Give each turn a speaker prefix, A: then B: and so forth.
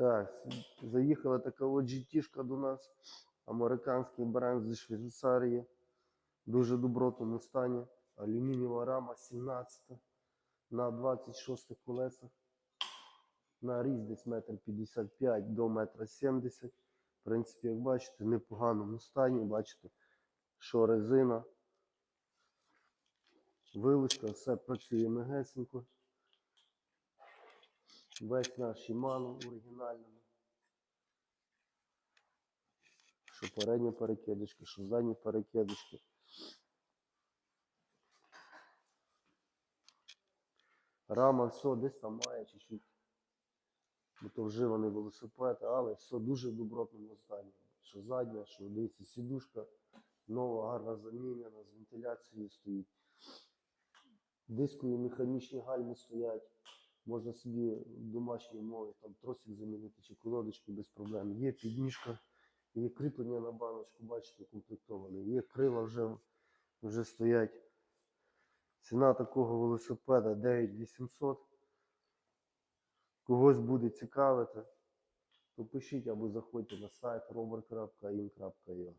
A: Так, заїхала така от GT-шка до нас. Американський бренд зі Швейцарії. Дуже добротному стані. Алюмінієва рама 17 на 26 колесах. На ріст десь метр 55 до метра 70. В принципі, як бачите, в непоганому стані. Бачите, що резина. Вилучка, все працює мегесенько. Весь наш Shimano оригінальний. Що передні перекидочки, що задні перекидочки. Рама все десь там має чуть-чуть. Бо то вживаний велосипед, але все дуже в добротному стані. Що задня, що дивіться, сідушка нова, гарна замінена, з вентиляцією стоїть. Дискові механічні гальми стоять. Можна собі в домашній умові там тросик замінити чи колодочки без проблем. Є підніжка, є кріплення на баночку, бачите, укомплектоване. Є крила вже, вже стоять. Ціна такого велосипеда 9800. Когось буде цікавити, то пишіть або заходьте на сайт rover.in.ua.